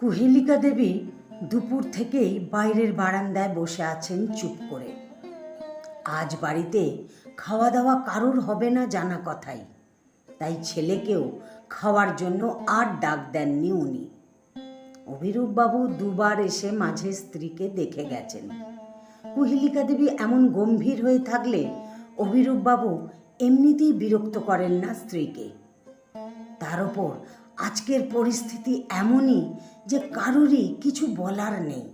কুহেলিকা দেবী দুপুর থেকেই বাইরের বারান্দায় বসে আছেন চুপ করে। আজ বাড়িতে খাওয়া দাওয়া কারুর হবে না জানা কথাই। তাই ছেলেকেও খাওয়ার জন্য আর ডাক দেননি উনি। অভিরূপবাবু দুবার এসে মাঝে স্ত্রীকে দেখে গেছেন। কুহিলিকা দেবী এমন গম্ভীর হয়ে থাকলে অভিরূপবাবু এমনিতেই বিরক্ত করেন না স্ত্রীকে। তার ওপর আজকের পরিস্থিতি এমনই যে কারোরই কিছু বলার নেই।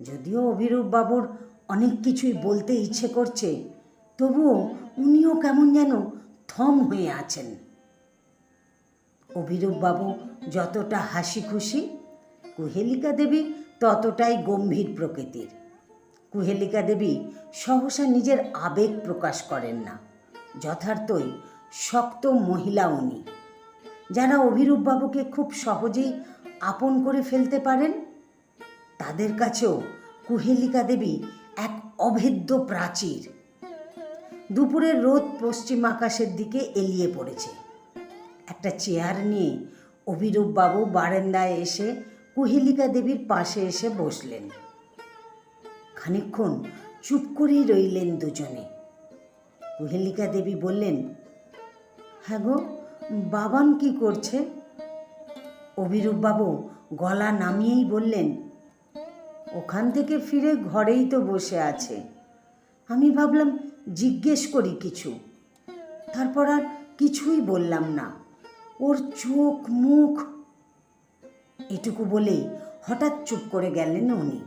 যদিও অভিরূপ বাবুর অনেক কিছুই বলতে ইচ্ছে করছে, তবুও উনিও কেমন যেন থম হয়ে আছেন। অভিরূপ বাবু যতটা হাসি খুশি কুহেলিকা দেবী ততটাই গম্ভীর প্রকৃতির। কুহেলিকা দেবী সহসা নিজের আবেগ প্রকাশ করেন না, যথার্থই শক্ত মহিলা উনি। যারা অভিরূপবাবুকে খুব সহজেই আপন করে ফেলতে পারেন, তাদের কাছেও কুহেলিকা দেবী এক অভেদ্য প্রাচীর। দুপুরের রোদ পশ্চিম আকাশের দিকে এলিয়ে পড়েছে। একটা চেয়ার নিয়ে অভিরূপ বাবু বারান্দায় এসে কুহেলিকা দেবীর পাশে এসে বসলেন। খানিকক্ষণ চুপ করেই রইলেন দুজনে। কুহেলিকা দেবী বললেন হ্যাঁ গো বাবান কি করছে? অভিরূপবাবু গলা নামিয়েই বললেন, ওখান থেকে ফিরে ঘরেই তো বসে আছে। আমি ভাবলাম জিজ্ঞেস করি কিছু। তারপর আর কিছুই বললাম না। ওর চোখ মুখ এটুকু বলেই হঠাৎ চুপ করে গেলেন উনি।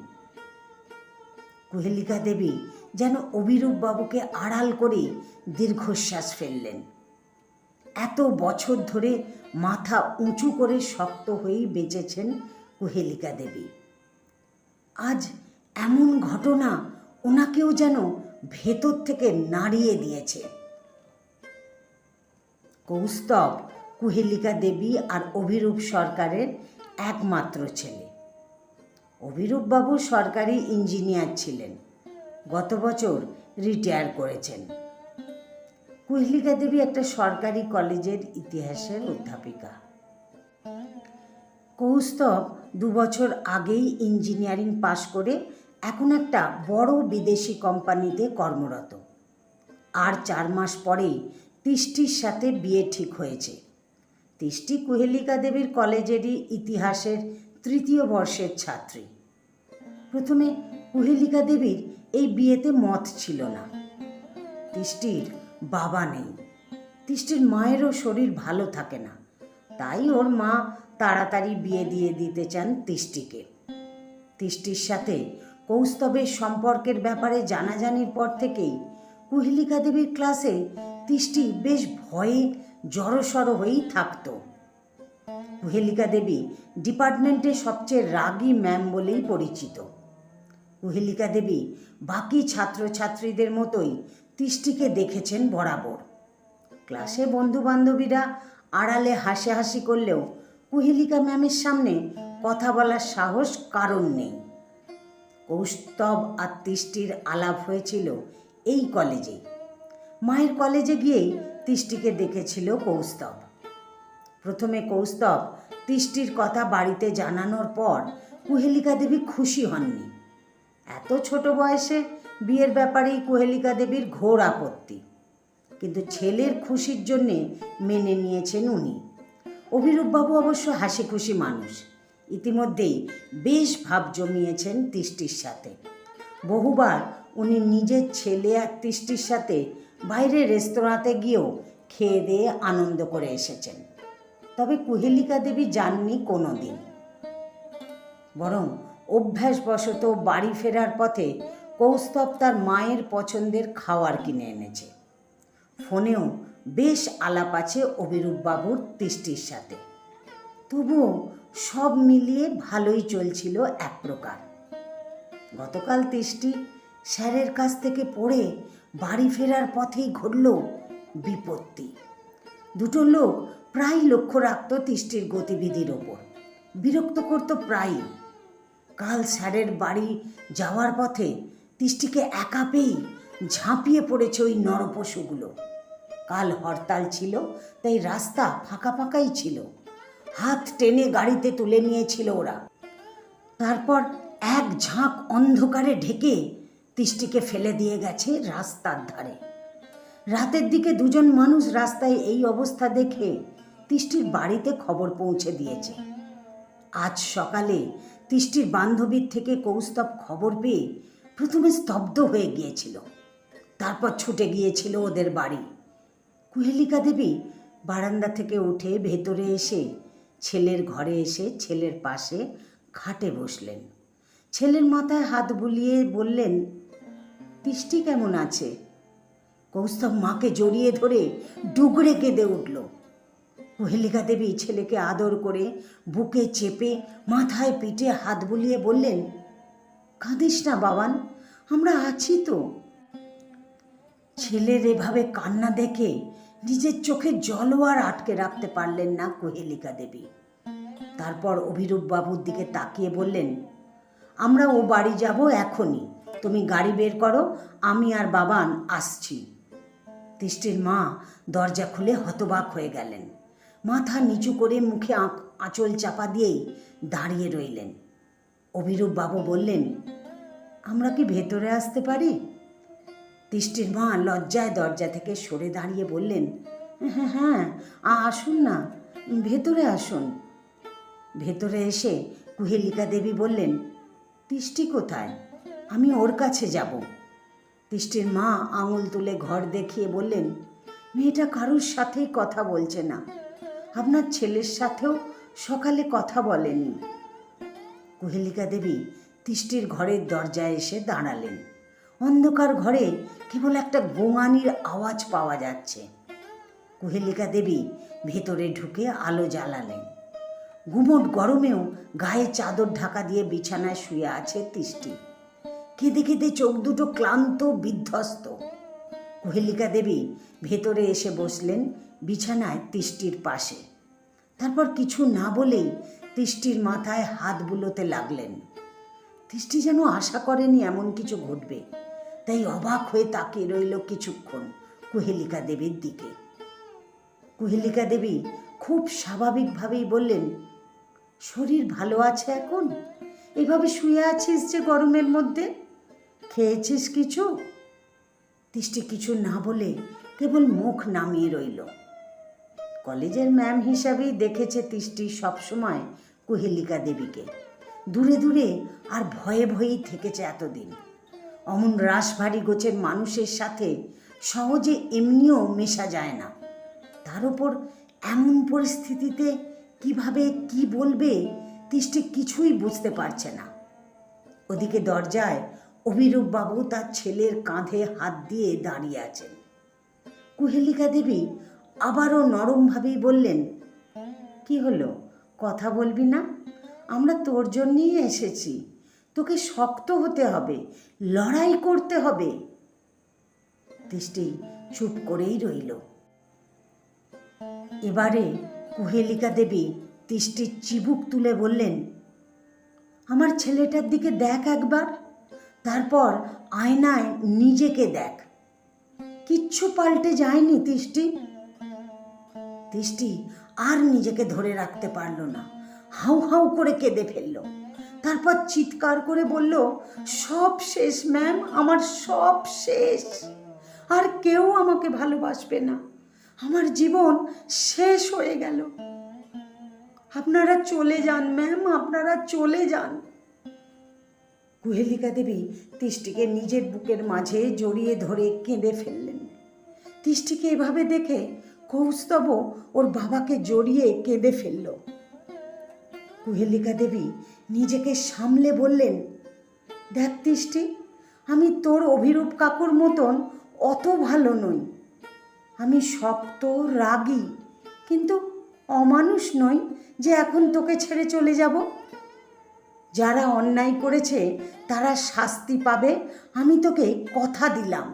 কুহেলিকা দেবী যেন অভিরূপ বাবুকে আড়াল করে দীর্ঘশ্বাস ফেললেন। এত বছর ধরে মাথা উঁচু করে শক্ত হয়েই বেঁচেছেন কুহেলিকা দেবী। আজ এমন ঘটনা ওনাকেও যেন ভেতর থেকে নাড়িয়ে দিয়েছে। কৌস্তব কুহেলিকা দেবী আর অভিরূপ সরকারের একমাত্র ছেলে। অভিরূপবাবু সরকারি ইঞ্জিনিয়ার ছিলেন। গত বছর রিটায়ার করেছেন। কুহেলিকা দেবী একটা সরকারি কলেজের ইতিহাসের অধ্যাপিকা। কৌস্তব দু বছর আগেই ইঞ্জিনিয়ারিং পাশ করে এখন একটা বড় বিদেশি কোম্পানিতে কর্মরত। আর চার মাস পরেই তিষ্টির সাথে বিয়ে ঠিক হয়েছে। তিষ্টি কুহেলিকা দেবীর কলেজেরই ইতিহাসের তৃতীয় বর্ষের ছাত্রী। প্রথমে কুহেলিকা দেবীর এই বিয়েতে মত ছিল না। তিষ্টির বাবা নেই। তিষ্টির মায়েরও শরীর ভালো থাকে না। তাই ওর মা তাড়াতাড়ি বিয়ে দিয়ে দিতে চান তিষ্টিকে। তিষ্টির সাথে কৌস্তবের সম্পর্কের ব্যাপারে জানাজানির পর থেকেই কুহিলিকা দেবীর ক্লাসে তিষ্টি বেশ ভয়ে জড়সড় হয়েই থাকতো। কুহেলিকা দেবী ডিপার্টমেন্টে সবচেয়ে রাগী ম্যাম বলেই পরিচিত। কুহেলিকা দেবী বাকি ছাত্রছাত্রীদের মতোই তিষ্টিকে দেখেছেন বরাবর। ক্লাসে বন্ধু বান্ধবীরা আড়ালে হাসি হাসি করলেও কুহেলিকা ম্যামের সামনে কথা বলার সাহস কারণ নেই। কৌস্তব আর তিষ্টির আলাপ হয়েছিল এই কলেজে। মায়ের কলেজে গিয়েই তিষ্টিকে দেখেছিল কৌস্তব। প্রথমে কৌস্তব তিষ্টির কথা বাড়িতে জানানোর পর কুহেলিকা দেবী খুশি হননি। এত ছোট বয়সে বিয়ের ব্যাপারেই কুহেলিকা দেবীর ঘোর আপত্তি। কিন্তু ছেলের খুশির জন্যে মেনে নিয়েছেন উনি। অভিরূপবাবু অবশ্য হাসি খুশি মানুষ। ইতিমধ্যেই বেশ ভাব জমিয়েছেন তিষ্টির সাথে। বহুবার উনি নিজের ছেলে আর তিষ্টির সাথে বাইরে রেস্তোরাঁতে গিয়েও খেয়ে দিয়ে আনন্দ করে এসেছেন। তবে কুহেলিকা দেবী যাননি কোনো দিন বরং অভ্যাসবশত বাড়ি ফেরার পথে কৌস্তব তার মায়ের পছন্দের খাওয়ার কিনে এনেছে। ফোনেও বেশ আলাপ আছে অভিরূপবাবুর তিষ্টির সাথে। তবুও সব মিলিয়ে ভালোই চলছিল এক প্রকার। গতকাল তিষ্টি স্যারের কাছ থেকে পড়ে বাড়ি ফেরার পথেই ঘটল বিপত্তি। দুটো লোক প্রায় লক্ষ্য রাখত তিষ্টির গতিবিধির ওপর। বিরক্ত করত প্রায়ই। কাল স্যারের বাড়ি যাওয়ার পথে তিষ্টিকে একা পেয়েই ঝাঁপিয়ে পড়েছে ওই নরপশুগুলো। কাল হরতাল ছিল, তাই রাস্তা ফাঁকা ফাঁকাই ছিল। হাত টেনে গাড়িতে তুলে নিয়েছিল ওরা। তারপর এক ঝাঁক অন্ধকারে ঢেকে তিষ্টিকে ফেলে দিয়ে গেছে রাস্তার ধারে। রাতের দিকে দুজন মানুষ রাস্তায় এই অবস্থা দেখে তিষ্টির বাড়িতে খবর পৌঁছে দিয়েছে। আজ সকালে তিষ্টির বান্ধবীর থেকে কৌস্তব খবর পেয়ে প্রথমে স্তব্ধ হয়ে গিয়েছিল। তারপর ছুটে গিয়েছিল ওদের বাড়ি। কুহেলিকা দেবী বারান্দা থেকে উঠে ভেতরে এসে ছেলের ঘরে এসে ছেলের পাশে খাটে বসলেন। ছেলের মাথায় হাত বুলিয়ে বললেন তিষ্টি কেমন আছে? কৌস্তব মাকে জড়িয়ে ধরে ডুগরে কেঁদে উঠল। কুহেলিকা দেবী ছেলেকে আদর করে বুকে চেপে মাথায় পিঠে হাত বুলিয়ে বললেন কাঁদিস না, বাবান। আমরা আছি তো। ছেলের এভাবে কান্না দেখে নিজের চোখে জলও আর আটকে রাখতে পারলেন না কোহেলিকা দেবী। তারপর অভিরূপ বাবুর দিকে তাকিয়ে বললেন, আমরা ও বাড়ি যাব এখনই। তুমি গাড়ি বের করো, আমি আর বাবান আসছি। তিষ্টির মা দরজা খুলে হতবাক হয়ে গেলেন। মাথা নিচু করে মুখে আঁচল চাপা দিয়েই দাঁড়িয়ে রইলেন। অভিরূপ বাবু বললেন, আমরা কি ভেতরে আসতে পারি? তিষ্টির মা লজ্জায় দরজা থেকে সরে দাঁড়িয়ে বললেন হ্যাঁ হ্যাঁ আসুন না, ভেতরে আসুন। ভেতরে এসে কুহেলিকা দেবী বললেন তিষ্টি কোথায়? আমি ওর কাছে যাব। তিষ্টির মা আঙুল তুলে ঘর দেখিয়ে বললেন, মেয়েটা কারোর সাথেই কথা বলছে না। আপনার ছেলের সাথেও সকালে কথা বলেনি। কুহেলিকা দেবী তিষ্টির ঘরের দরজায় এসে দাঁড়ালেন। অন্ধকার ঘরে কেবল একটা গোঙানির আওয়াজ পাওয়া যাচ্ছে। কুহেলিকা দেবী ভেতরে ঢুকে আলো জ্বালালেন। গুমট গরমেও গায়ে চাদর ঢাকা দিয়ে বিছানায় শুয়ে আছে তিষ্টি। কেঁদে কেঁদে চোখ দুটো ক্লান্ত, বিধ্বস্ত। কুহেলিকা দেবী ভেতরে এসে বসলেন বিছানায় তিষ্টির পাশে। তারপর কিছু না বলেই তিষ্টির মাথায় হাত বুলোতে লাগলেন। তিষ্টি যেন আশা করেনি এমন কিছু ঘটবে। তাই অবাক হয়ে তাকিয়ে রইল কিছুক্ষণ কুহেলিকা দেবীর দিকে। কুহেলিকা দেবী খুব স্বাভাবিকভাবেই বললেন, শরীর ভালো আছে এখন? এভাবে শুয়ে আছিস যে গরমের মধ্যে? খেয়েছিস কিছু? তিষ্টি কিছু না বলে কেবল মুখ নামিয়ে রইল। কলেজের ম্যাম হিসাবেই দেখেছে তিষ্টি সবসময় কুহেলিকা দেবীকে। দূরে দূরে আর ভয়ে ভয়েই থেকেছে এতদিন। অমন রাসভারী গোছের মানুষের সাথে সহজে এমনিও মেশা যায় না। তার উপর এমন পরিস্থিতিতে কীভাবে কি বলবে তিষ্টি কিছুই বুঝতে পারছে না। ওদিকে দরজায় অভিরূপ বাবু তার ছেলের কাঁধে হাত দিয়ে দাঁড়িয়ে আছেন। কুহেলিকা দেবী আবারও নরমভাবেই বললেন, কি হলো? কথা বলবি না? আমরা তোর জন্যই এসেছি। তোকে শক্ত হতে হবে, লড়াই করতে হবে। তিষ্টি চুপ করেই রইল। এবারে কুহেলিকা দেবী তিষ্টির চিবুক তুলে বললেন, আমার ছেলেটার দিকে দেখ একবার, তারপর আয়নায় নিজেকে দেখ। কিচ্ছু পাল্টে যায়নি তিষ্টি তিষ্টি আর নিজেকে ধরে রাখতে পারল না। হাউ হাউ করে কেঁদে ফেলল। তারপর চিৎকার করে বলল, সব শেষ, ম্যাম, আমার সব শেষ। আর কেউ আমাকে ভালোবাসবে না। আমার জীবন শেষ হয়ে গেল। আপনারা চলে যান, ম্যাম, আপনারা চলে যান। কুহেলিকা দেবী তিষ্টিকে নিজের বুকের মাঝে জড়িয়ে ধরে কেঁদে ফেললেন। তিষ্টিকে এভাবে দেখে কৌস্তব ওর বাবাকে জড়িয়ে কেঁদে ফেলল। কুহেলিকা দেবী নিজেকে সামলে বললেন, দেখ তিষ্টি, আমি তোর অভিরূপ কাকুর মতন অত ভালো নই। আমি শক্ত, রাগী, কিন্তু অমানুষ নই যে এখন তোকে ছেড়ে চলে যাব। যারা অন্যায় করেছে, তারা শাস্তি পাবে, আমি তোকে কথা দিলাম।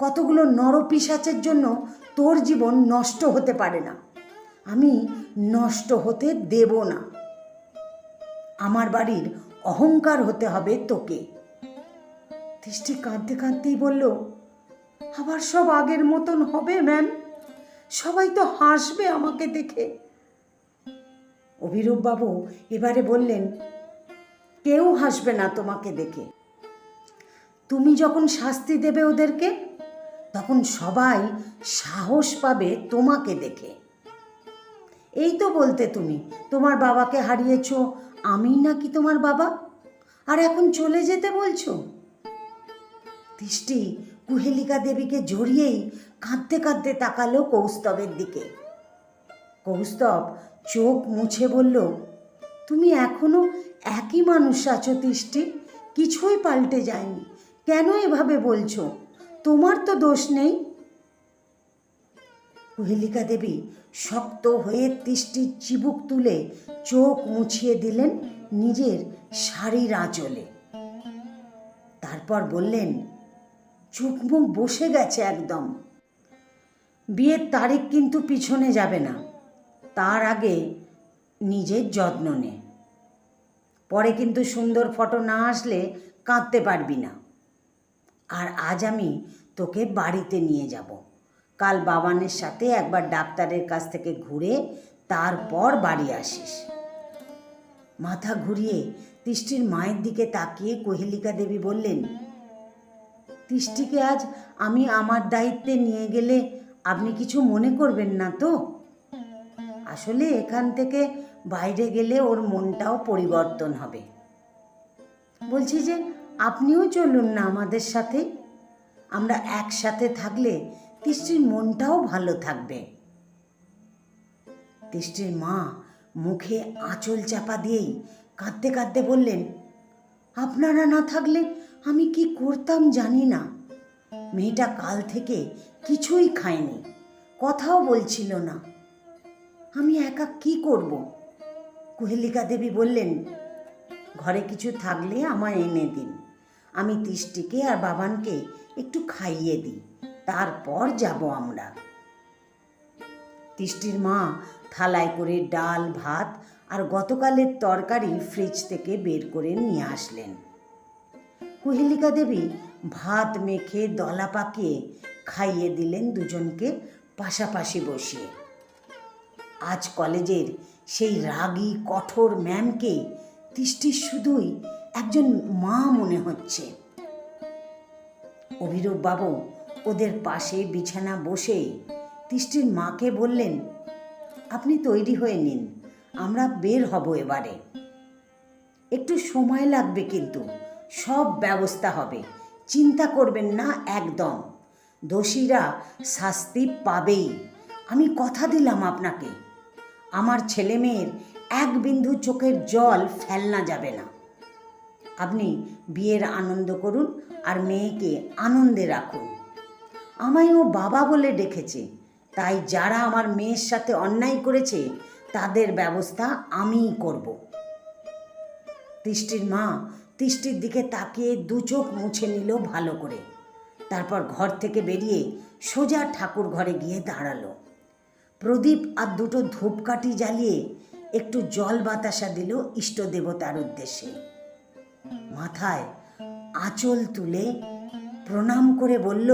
কতগুলো নরপিসাচের জন্য তোর জীবন নষ্ট হতে পারে না। আমি নষ্ট হতে দেব না। আমার বাড়ির অহংকার হতে হবে তোকে। দৃষ্টি কাঁদতে কাঁদতেই বলল, আবার সব আগের মতন হবে, ম্যাম। সবাই তো হাসবে আমাকে দেখে। অভিরূপবাবু এবারে বললেন, কেউ হাসবে না তোমাকে দেখে। তুমি যখন শাস্তি দেবে ওদেরকে তখন সবাই সাহস পাবে তোমাকে দেখে। এই তো বলতে তুমি, তোমার বাবাকে হারিয়েছ আমি নাকি তোমার বাবা? আর এখন চলে যেতে বলছো? দৃষ্টি কুহেলিকা দেবীকে জড়িয়েই কাঁদতে কাঁদতে তাকালো কৌস্তবের দিকে। কৌস্তব চোখ মুছে বলল, তুমি এখনও একই মানুষ আছো, তিষ্টি। কিছুই পাল্টে যায়নি। কেন এভাবে বলছো? তোমার তো দোষ নেই। কুহেলিকা দেবী শক্ত হয়ে তিষ্টির চিবুক তুলে চোখ মুছিয়ে দিলেন নিজের শাড়ির আঁচলে। তারপর বললেন, চোখ মুখ বসে গেছে একদম। বিয়ের তারিখ কিন্তু পিছনে যাবে না। তার আগে নিজের যত্ন নে। পরে কিন্তু সুন্দর ফটো না আসলে কাঁদতে পারবি না। আর আজ আমি তোকে বাড়িতে নিয়ে যাব। কাল বাবানের সাথে একবার ডাক্তারের কাছ থেকে ঘুরে তারপর বাড়ি আসিস। মাথা ঘুরিয়ে তিষ্টির মায়ের দিকে তাকিয়ে কোহেলিকা দেবী বললেন, তিষ্টিকে আজ আমি আমার দায়িত্বে নিয়ে গেলে আপনি কিছু মনে করবেন না তো? আসলে এখান থেকে বাইরে গেলে ওর মনটাও পরিবর্তন হবে। বলছি যে আপনিও চলুন না আমাদের সাথে। আমরা একসাথে থাকলে তিষ্টির মনটাও ভালো থাকবে। তিষ্টির মা মুখে আঁচল চাপা দিয়েই কাঁদতে কাঁদতে বললেন, আপনারা না থাকলে আমি কি করতাম জানি না। মেয়েটা কাল থেকে কিছুই খায়নি, কথাও বলছিল না। আমি একা কি করব? কুহেলিকা দেবী বললেন, ঘরে কিছু থাকলে আমায় এনে দিন। আমি তিষ্টিকে আর বাবানকে একটু খাইয়ে দিই, তারপর যাব আমরা। তিষ্টির মা থালায় করে ডাল, ভাত আর গতকালের তরকারি ফ্রিজ থেকে বের করে নিয়ে আসলেন। কুহেলিকা দেবী ভাত মেখে দলা পাকিয়ে খাইয়ে দিলেন দুজনকে পাশাপাশি বসিয়ে। আজ কলেজের সেই রাগী, কঠোর ম্যামকে তিষ্টির শুধুই একজন মা মনে হচ্ছে। অভিরূপ বাবু, ওদের পাশে বিছানা বসে তিষ্টির মাকে বললেন, আপনি তৈরি হয়ে নিন, আমরা বের হব এবারে। একটু সময় লাগবে কিন্তু, সব ব্যবস্থা হবে, চিন্তা করবেন না একদম। দোষীরা শাস্তি পাবেই। আমি কথা দিলাম আপনাকে। আমার ছেলে মেয়ের এক বিন্দু চোখের জল ফেলনা যাবে না। আপনি বিয়ের আনন্দ করুন আর মেয়েকে আনন্দে রাখুন। আমায় ও বাবা বলে ডেকেছে, তাই যারা আমার মেয়ের সাথে অন্যায় করেছে, তাদের ব্যবস্থা আমিই করব। তিষ্টির মা তিষ্টির দিকে তাকিয়ে দু চোখ মুছে নিল ভালো করে। তারপর ঘর থেকে বেরিয়ে সোজা ঠাকুর ঘরে গিয়ে দাঁড়াল। প্রদীপ আর দুটো ধূপকাঠি জ্বালিয়ে একটু জল বাতাসা দিল ইষ্ট দেবতার উদ্দেশ্যে। মাথায় আঁচল তুলে প্রণাম করে বলল,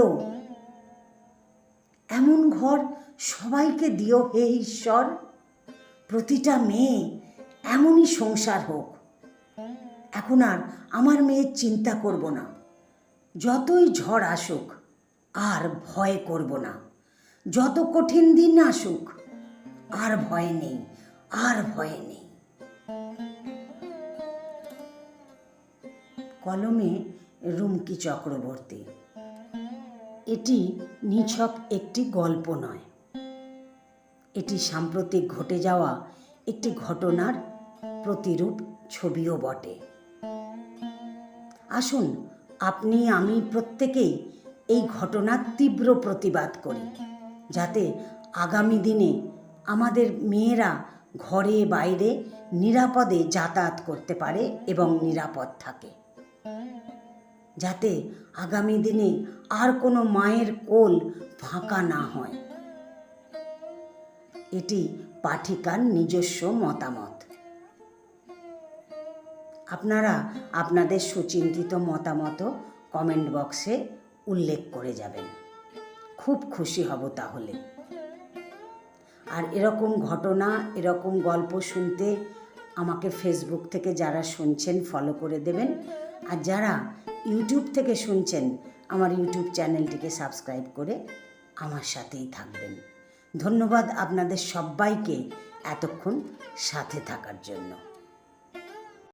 এমন ঘর সবাইকে দিও হে ঈশ্বর। প্রতিটা মেয়ে এমনই সংসার হোক। এখন আর আমার মেয়ের চিন্তা করব না। যতই ঝড় আসুক, আর ভয় করব না। যত কঠিন দিন আসুক, আর ভয় নেই, আর ভয় নেই। কলমে রুমকি চক্রবর্তী। এটি নিছক একটি গল্প নয়। এটি সাম্প্রতিক ঘটে যাওয়া একটি ঘটনার প্রতিরূপ ছবিও বটে। আসুন, আপনি, আমি প্রত্যেকেই এই ঘটনার তীব্র প্রতিবাদ করি, যাতে আগামী দিনে আমাদের মেয়েরা ঘরে বাইরে নিরাপদে যাতায়াত করতে পারে এবং নিরাপদ থাকে। যাতে আগামী দিনে আর কোনো মায়ের কোল ফাঁকা না হয়। এটি পাঠিকার নিজস্ব মতামত। আপনারা আপনাদের সুচিন্তিত মতামত কমেন্ট বক্সে উল্লেখ করে যাবেন। খুব খুশি হব তাহলে। আর এরকম ঘটনা, এরকম গল্প শুনতে আমাকে ফেসবুক থেকে যারা শুনছেন ফলো করে দেবেন। আর যারা ইউটিউব থেকে শুনছেন, আমার ইউটিউব চ্যানেলটিকে সাবস্ক্রাইব করে আমার সাথেই থাকবেন। ধন্যবাদ আপনাদের সবাইকে এতক্ষণ সাথে থাকার জন্য।